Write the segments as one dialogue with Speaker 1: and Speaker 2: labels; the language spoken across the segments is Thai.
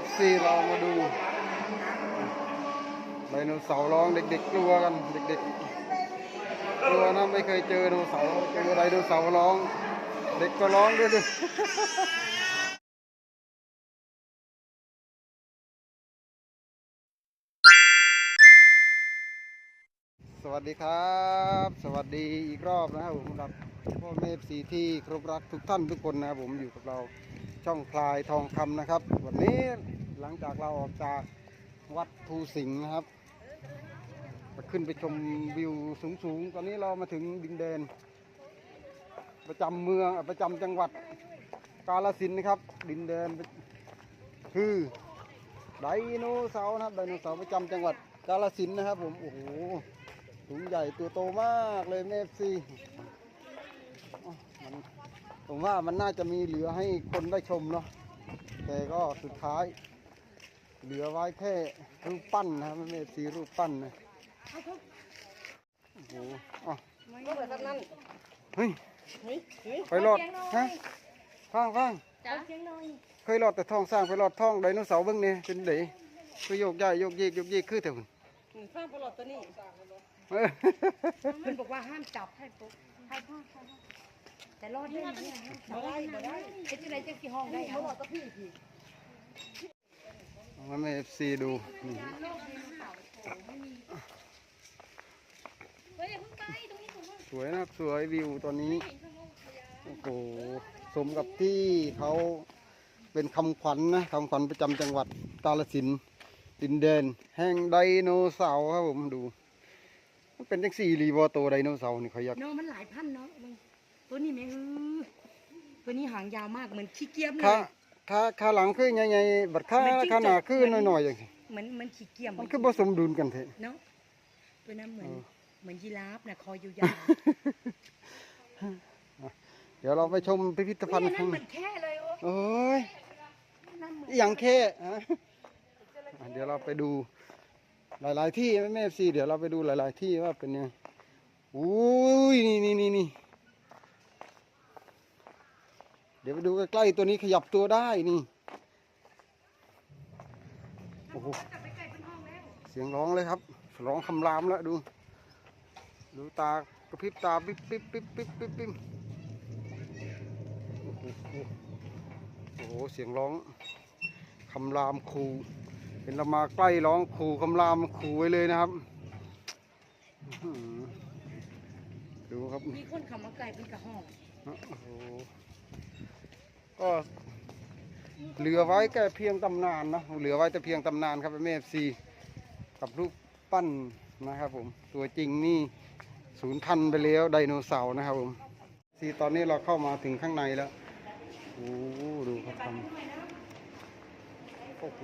Speaker 1: ฟซีเรามาดูไดโนเสาร์ร้องเด็กๆกลัวกันเด็กๆกลัวนะไม่เคยเจอไดโนเสาร์เจอไดโนเสาร์ร้อง เด็กก็ร้องด้วยดิสวัสดีครับ สวัสดีอีกรอบนะครับผมครับพ่อแม่สีที่ครพรักทุกท่านทุกคนนะผมอยู่กับเรา ช่องพลายทองคำนะครับ วันนี้หลังจากเราออกจากวัดภูสิงห์นะครับมาขึ้นไปชมวิวสูงๆ ตอนนี้เรามาถึงดินแดน ประจำเมืองประจำจังหวัดกาฬสินนะครับ ดินแดนคือไดโนเสาร์นะครับไดโนเสาร์ประจำจังหวัดกาฬสินนะครับ ผมโอ้โหถุงใหญ่ตัวโตมากเลยเมฟซีมัน ผมว่ามันน่าจะมีเหลือให้คนได้ชมเนาะแต่ก็สุดท้าย เหลือไว้แค่รูปปั้นนะครับเมฟซีรูปปั้นนะโอ้โหอะ
Speaker 2: ก็แบบนั้น
Speaker 1: เฮ้ย
Speaker 2: เฮ้ยเฮ้ย
Speaker 1: ไปรอดฮะฟังฟังเคยรอดแต่ทองสร้างไปรอดทองไดโนเสาร์เบิ้งเนี่ยเป็นเด๋คือโยกย้ายโยกเยกโยกเยกคือแต่หุ่น
Speaker 2: สร้างปลอดตัวนี้มันบอกว่าห้ามจับให้ปุ๊บให้พ่อ แต่รอดได้ไหมเนี่ยห้าได้ไม่ได้ไอ้ที่ไหนจะกี่ห้องได้เอาก็พี่พี่
Speaker 1: มาเมฟซีดูนี่
Speaker 3: เอย่าเพิ่งไปตรงนี้ผมว่
Speaker 1: สวยนะครับสวยวิวตอนนี้ โอ้โหสมกับที่เขาเป็นคำขวัญนะคำขวัญประจำจังหวัดกาฬสินธุ์ดินแดน แห่งไดโนเสาร์ครับผมดู มันเป็นจังสี่รีบอโตไดโนเสาร์นี่เขาอยาก
Speaker 2: เนาะมันหลายพันเนาะ ตัวนี้แม่งฮือตัวนี้หางยาวมากเหมือนขี้เกียจเล
Speaker 1: ขา ย ขาขาหลังคือใหญ่ๆบัดขา
Speaker 2: เหมือนจิ้งจก
Speaker 1: ขาหน้าคือน้อยๆอย่างนี้
Speaker 2: เหมือนเหมือนขี้เกียจ
Speaker 1: มันคือผสมดุลกันเถอะ
Speaker 2: เนาะตัวนั้นเหมือน
Speaker 1: เออ
Speaker 2: เหมือนยีราฟนะคอยยาว
Speaker 1: เดี๋ยวเราไปชมพิพิธ
Speaker 2: ๆ
Speaker 1: ภัณฑ์
Speaker 2: นี่
Speaker 1: ข้า
Speaker 2: นั่
Speaker 1: ง
Speaker 2: น
Speaker 1: ใน
Speaker 2: เหมือนแค่เลยโอ้
Speaker 1: โอ้ย
Speaker 2: นั่นเหมือน
Speaker 1: อหย่างแค่ฮะอะเดี๋ยวเราไปดูหลาย ๆ ที่แม่ซีเดี๋ยวเราไปดูหลาย ๆ ที่ว่าเป็นยังไงอุ้ยนี่นี่นี่นี่เดี๋ยวไปดูใกล้ๆตัวนี้ขยับตัวได้นี่โอ้โหเสียงร้องเลยครับร้องคำรามแล้วดู ดูตากระพริบตาปิ๊บปิ๊บปิ๊บปิ๊บปิ๊บปิ๊บโอ้โหโอ้โหเสียงร้องคำรามคูเห็นเรามาใกล้ร้องคูคำรามคูไว้เลยนะครับอื้อหือดูครับ
Speaker 2: มีคนขับมาไกลเป็นกระห้อง
Speaker 1: โอ้โห ก็เหลือไว้แค่เพียงตำนานนะเหลือไว้แต่เพียงตำนานครับเอฟซีกับรูปปั้นนะครับผมตัวจริงนี่ศูนย์พันไปแล้วไดโนเสาร์นะครับผมซีตอนนี้เราเข้ามาถึงข้างในแล้วโอ้ดูเขาทำโอ้โห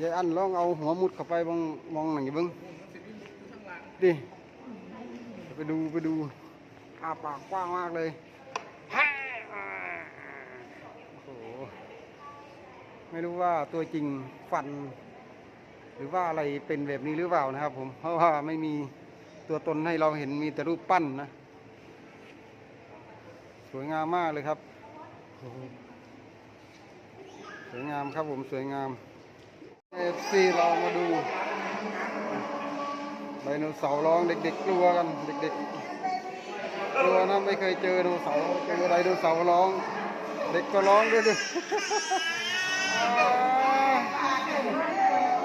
Speaker 1: ยายอันลองเอาหัวมุดเข้าไปมองมองหนังอย่าเบิ้งดิไปดูไปดู อาปากกว้างมากเลยโอ้โห ไม่รู้ว่าตัวจริงฟัน หรือว่าอะไรเป็นแบบนี้หรือเปล่านะครับผม เพราะว่าไม่มีตัวตนให้เราเห็นมีแต่รูปปั้นนะ สวยงามมากเลยครับ สวยงามครับผมสวยงามเอฟซีเรามาดูไดโนเสาร์ร้องเด็กๆกลัวกันเด็กๆ กลัวนะไม่เคยเจอดโนเสาเจอะไดโนเสาร้อง เด็กก็ร้องด้วยดิ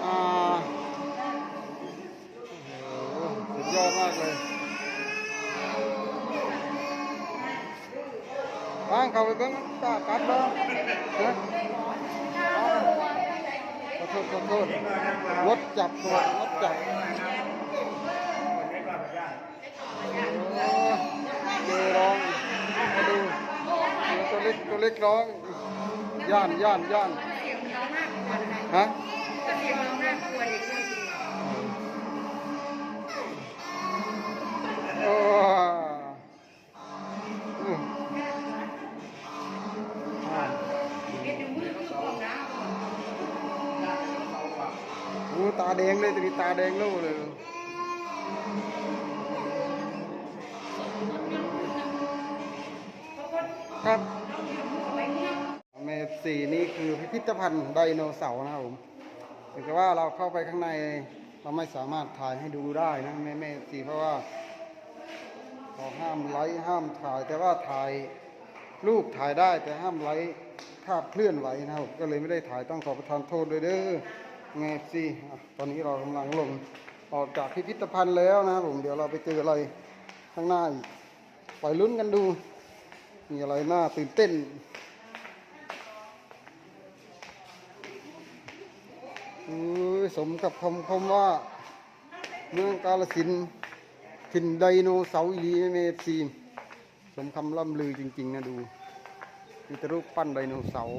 Speaker 1: อ่าโอ้โหสุดยอดมากเลยบ้างเขาไปเบิ้งตากัดบ้างขอโทษขอโทษรถจับตัวรถจับ ล็กตัวเล็กร้อง ย่านย่านย่านฮะ
Speaker 2: ก็เสียงเราน่ากลัน่ากลัว
Speaker 1: โอ้อืมอ่า
Speaker 2: เด็กดูมือคือของน้
Speaker 1: โอ้ตาแดงเลยตีตาแดงโล่เลย คือพิพิธภัณฑ์ไดโนเสาร์นะครับผมถึงกับว่าเราเข้าไปข้างในเราไม่สามารถถ่ายให้ดูได้นะแม่แม่ FC เพราะว่าเขาห้ามไลฟ์ห้ามถ่าย แต่ว่าถ่ายรูปถ่ายได้แต่ห้ามไลฟ์ภาพเคลื่อนไหวนะครับก็เลยไม่ได้ถ่ายต้องขอประทานโทษด้วยเด้อแม่ FC อ่ตอนนี้เรากำลังลงออกจากพิพิธภัณฑ์แล้วนะครับผมเดี๋ยวเราไปเจออะไรข้างหน้าอีกไปลุ้นกันดู มีอะไรน่าตื่นเต้น สมกับคำคำว่า เมืองกาลสินธุ์ถิ่นไดโนเสาร์อีหลีเมซีสมคำล่ำลือจริง ๆ นะดูมีแต่รูปปั้นไดโนเสาร์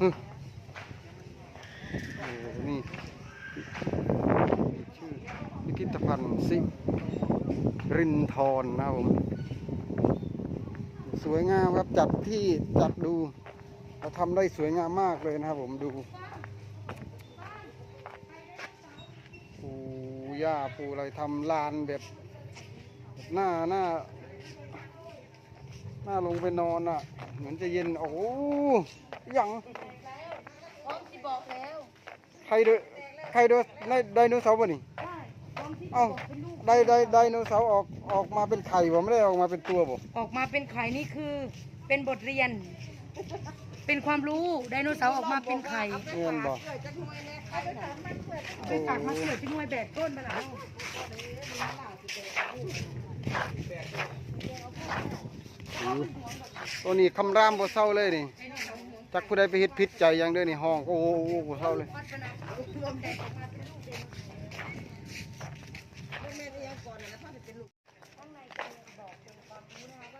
Speaker 1: ฮึโอ้นี่ชื่อพิพิธภัณฑ์สิรินทรนะผมสวยงามครับจัดที่จัดดู เขาทำได้สวยงามมากเลยนะครับผมดูปูหญ้าปูอะไรทำลานแบบหน้าหน้าหน้าลงไปนอนอะ เหมือนจะเย็น โอ้โหหยัง
Speaker 2: พร้อมที่บอกแล้ว
Speaker 1: ใครเดนใครเดนไดไดโนเสาร์ป่ะนี่
Speaker 2: ใช่พร้อมที่
Speaker 1: เอ้า
Speaker 2: บอกเป็นลูก
Speaker 1: ไดไดไดโนเสาร์ออกออกมาเป็นไข่บ่ไม่ได้ออกมาเป็นตัวบ่
Speaker 2: ออกมาเป็นไข่นี่คือเป็นบทเรียน เป็นความรู้ไดโนเสาร์ออกมาเป็นไข่
Speaker 1: เงินบ่
Speaker 2: ไปฝากมาเกิดที่นวยแบกต้นมาแล้ว
Speaker 1: ตัวนี้คำรามบ่เศร้าเลยนี่จักผู้ใดไปเฮ็ดพิษใจยังเด้อนี่ห้องโอ้โหบ่เศร้าเลย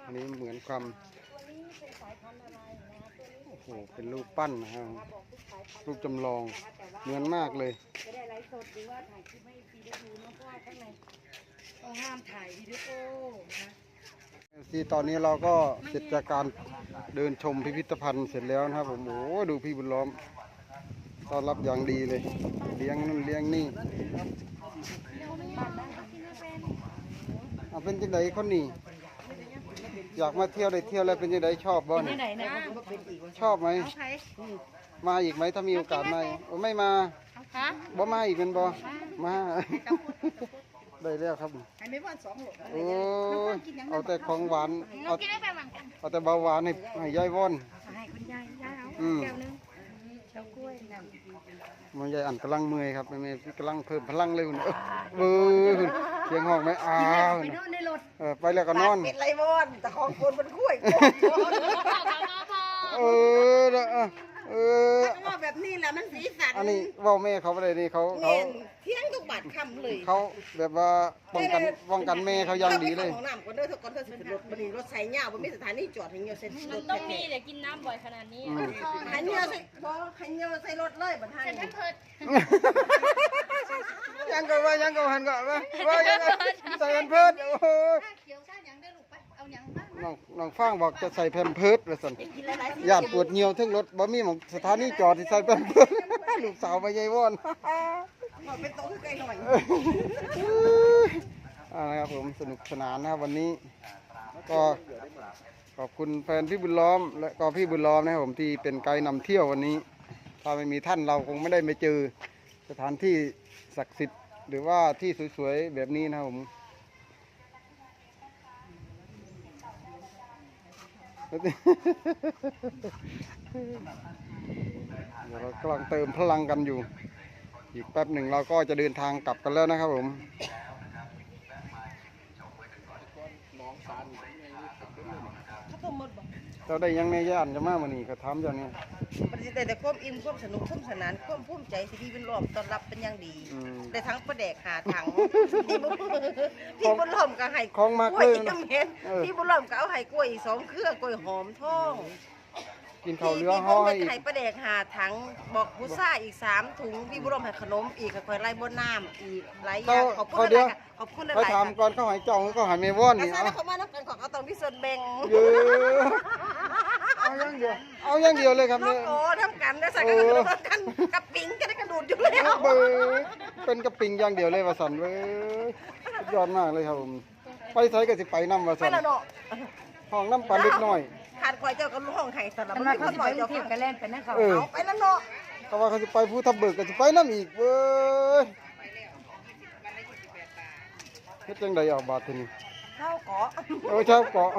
Speaker 1: อันนี้เหมือนความ หเป็นรูปปั้นนะครับรูปจำลองเหมือนมากเลย
Speaker 2: จะได้ไลฟ์สดหรือว่าถ่ายคลิปให้ฟีได้ดูเนาะเพราะว่าข้างในต้องห้ามถ่ายวิดีโอนะ
Speaker 1: ที่ตอนนี้เราก็เสร็จจากการเดินชมพิพิธภัณฑ์เสร็จแล้วนะครับผมโอ้ดูพี่บุญล้อมต้อนรับอย่างดีเลย เลี้ยงนั่นเลี้ยงนี่เอาเป็นจังไดคนนี้ อยากมาเที่ยวได้เที่ยวแล้วเป็นจังไดชอบบ่
Speaker 2: เป็น
Speaker 1: เนี่
Speaker 2: ที่
Speaker 1: ย
Speaker 2: ไหนนะก็เป็นอีก
Speaker 1: ชอบไหม
Speaker 2: ใคร
Speaker 1: มาอีกไหมถ้ามีโอกาสมาโอ้ไม่มา
Speaker 2: ฮะ
Speaker 1: บ่มาอีกเป็นบ่มา ได้แล้วครับ
Speaker 2: ไอ้ไม่ว่าสองหล
Speaker 1: โอ้ยเอาแต่ของหวานเอาเอาแต่เบาหวานให้ให้ยายว่อน
Speaker 2: ให้คุณยายยายเอา
Speaker 1: อืม
Speaker 2: แก้วนึงเจ้ากล้วยนั่น
Speaker 1: มันยายอันกำลังเมื่อยครับแม่ๆกำลังเพิ่มพลังเร็วนะเออเออเสียงห้องไหมอ้าว
Speaker 2: ไปนอนในรถ
Speaker 1: เออไปแล้วก็นอน
Speaker 3: เป็ดไรมอนแต่ของคนมันคุ้ยโกง
Speaker 1: เออ เด้อเออเออ
Speaker 3: ว่าแบบนี้แหละมันสีสัน
Speaker 1: อันนี้เว่าแม่เขาไปเลยนี่เขาเขา
Speaker 3: เนียนเที่ยงทุกบาทคำเลย
Speaker 1: เขาแบบว่าป้องกันป้องกันแม่เขาอย่างดีเลย
Speaker 3: ของน้ำก่อนเด้อถ้าก่อนเธอสิขึ้นรถบันนี้รถใส่เงาบ่มีสถานีจอดให้เงาเส้นรถ
Speaker 4: ต้องมีเดี๋ยวกินน้ำบ่อยขนาดนี้
Speaker 1: อืม
Speaker 3: ให้เงาใส่บ่ให้เงาใส่รถเลยบัดท่าน
Speaker 1: ยังก็ว่ายังก็หันก็ว่าว่ายังก็ใส่แผ่นเพิร์ดโอ้โห น้องน้องฟางบอกจะใส่แผ่นเพิร์ดเลยสัน
Speaker 3: กินหลายๆสิ
Speaker 1: ญาติปวดเหี่ยวทั้งรถบ่มีหมองสถานีจอดที่ใส่แผ่นเพิร์ดลูกสาวไปยายวอน
Speaker 3: บ่เป็นโต๊ะคือไกลหน่อย
Speaker 1: เอาละครับผมสนุกสนานนะครับวันนี้ ก็ขอบคุณแฟนพี่บุญล้อม และก็พี่บุญล้อมนะครับผมที่เป็นไกด์นำเที่ยววันนี้ ถ้าไม่มีท่านเราคงไม่ได้มาเจอสถานที่ศักดิ์สิทธิ์หรือว่าที่สวยๆแบบนี้นะครับผม เดี๋ยวเรากำลังเติมพลังกันอยู่ อีกแป๊บหนึ่งเราก็จะเดินทางกลับกันแล้วนะครับผม
Speaker 3: ข้าต้มหมดบ่
Speaker 1: เจ้าได้ยังแม่ย่านจะมาวันนี้ก็ถามเจ้าเนี่ย
Speaker 3: มันสิได้แต่ความอิ่มความสนุกความสนานความภูมิใจสิที่เป็นรอบต้อนรับเป็นอย่างดี
Speaker 1: อืม
Speaker 3: ได้ทั้งประแดกหาถังที่บุที่บุญล้อมก็ให้
Speaker 1: ของมาก
Speaker 3: กล้วย
Speaker 1: เลย
Speaker 3: อี
Speaker 1: นะ
Speaker 3: กเม็ด
Speaker 1: เออ
Speaker 3: ที่บุญล้อมก็เอาให้กล้วยอีกสองเครือ กล้วยหอมทอง
Speaker 1: กินข้าวเหลือ
Speaker 3: พี่
Speaker 1: ห้อ
Speaker 3: บุญ
Speaker 1: ยอีก
Speaker 3: ไข่ประแดกหาถังบอกพุซ่าอีกสามถุงพี่บุญล้อมให้ขนมอีกค่อยๆไล่บนน้ำอีกหลายอย่างขอบคุณห
Speaker 1: เดี๋ย
Speaker 3: ลา
Speaker 1: วย
Speaker 3: ๆค่ะขอบคุณห
Speaker 1: ไป
Speaker 3: ลายๆ
Speaker 1: ถาม
Speaker 3: ค่ะ
Speaker 1: ก่อนเขาใหายเจ้าเขาใหายเมวอน
Speaker 3: อา
Speaker 1: นี่
Speaker 3: สา
Speaker 1: เอา
Speaker 3: แล้วเขามานับกันของเอาตรงที่ส่วนแบ่ง
Speaker 1: เยอะเอาอย่างเดียวเอาอย่างเดียวเลยครับ
Speaker 3: น้อ
Speaker 1: เนี่
Speaker 3: ง
Speaker 1: ย
Speaker 3: โอ้ทำกันได้สักกันกระกันกับปิงกันได้กระดูดอยู่แล้ว
Speaker 1: เบอร์เป็นกระปิงอย่างเดียวเลยว่าสันเว้ยสุดยอดมากเลยครับผมไปไสก็สิไปนำว่า
Speaker 3: ไป
Speaker 1: สัน
Speaker 3: แล้วเนาะ
Speaker 1: ห้องน้ำปลาเล็กน้อย
Speaker 3: ขาดคอยเจ้าก็ห้องไห้สลับ
Speaker 2: แต่
Speaker 3: มัน
Speaker 2: ว่า
Speaker 3: มี
Speaker 2: เขา
Speaker 3: คน
Speaker 2: สิ
Speaker 3: หน่อย
Speaker 2: ไป
Speaker 3: เจ้า
Speaker 2: เที่ยวกันเล่นไปนั่นเขา
Speaker 1: เออ
Speaker 3: เอาไปแล้วเนาะ
Speaker 1: ก็ว่าเขาจะไปภูทับเบิกก็จะไปน้ำอีกเว้ยเฮ็ดจังไดเอาบาดทีนี้
Speaker 3: เข้าเกาะ
Speaker 1: เออเช้าเกาะ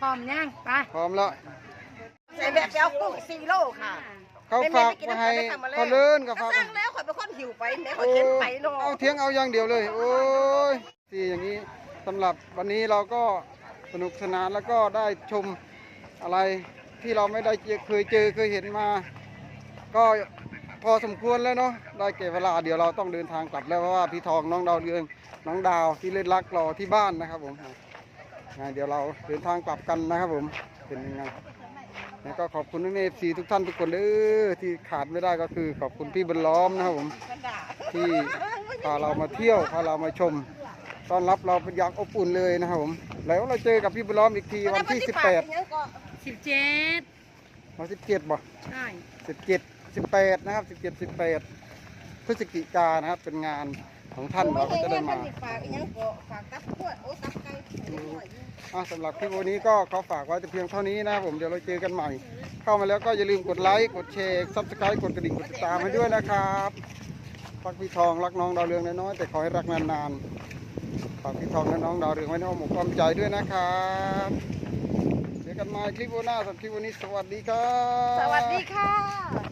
Speaker 2: พร้อมยังไป
Speaker 1: พร้อมแล้ว
Speaker 3: ใส่แบบไปเอากุ้งซีโร่ค่ะ
Speaker 1: เขาฝากมาให้เขาเลื่อนกับ
Speaker 3: ก็
Speaker 1: ฝาก
Speaker 3: สร้างแล้วข่อยเป็นคนหิวไปแม่ข่อ
Speaker 1: โอ้
Speaker 3: ยเข็นไปเนาะ
Speaker 1: เอาเทียงเอาอย่างเดียวเลย โอ้ยที่อย่างนี้สำหรับวันนี้เราก็ สนุกสนานแล้วก็ได้ชมอะไรที่เราไม่ได้เคยเจอเคยเห็นมา ก็พอสมควรแล้วเนาะได้เก็บเวลาเดี๋ยวเราต้องเดินทางกลับแล้วเพราะว่าพี่ทองน้องดาวเรืองน้องดาวที่เล่นรักรอที่บ้านนะครับผมเดี๋ยวเราเดินทางกลับกันนะครับผมเป็นยังไงแล้วก็ขอบคุณเอฟซีทุกท่านทุกคนเด้อที่ขาดไม่ได้ก็คือขอบคุณพี่บรรล้อมนะครับผมที่พาเรามาเที่ยวพาเรามาชม ต้อนรับเราเป็นอย่างอบอุ่นเลยนะครับผม แล้วเราเจอกับพี่บุญล้อมอีกทีวันที่ 18
Speaker 2: สิบเจ็ด
Speaker 1: วัน17บ่
Speaker 2: ใช่
Speaker 1: 17 18 นะครับ 17 18 พฤศจิกายนนะครับ เป็นงานของท่านเราก็จะได้มา
Speaker 3: ฝากอีหยังก็ฝากตับขวดโอ้ตับไก่
Speaker 1: อะสำหรับคลิปวันนี้ก็ขอฝากไว้แต่เพียงเท่านี้นะครับผมเดี๋ยวเราเจอกันใหม่ เข้ามาแล้วก็อย่าลืมกดไลค์ กดแชร์ซับสไครต์กดกระดิ่งกดติดตามให้ด้วยนะครับรักพี่ทองรักน้องดาวเรืองน้อยๆแต่ขอให้รักนานๆ ฝากพี่ทองและน้องดาวเรืองไว้ในอ้อมอกอ้อมใจด้วยนะครับเจอกันใหม่คลิปวันหน้าสำหรับคลิปวันนี้สวัสดีครับ
Speaker 3: สวัสดีค่ะ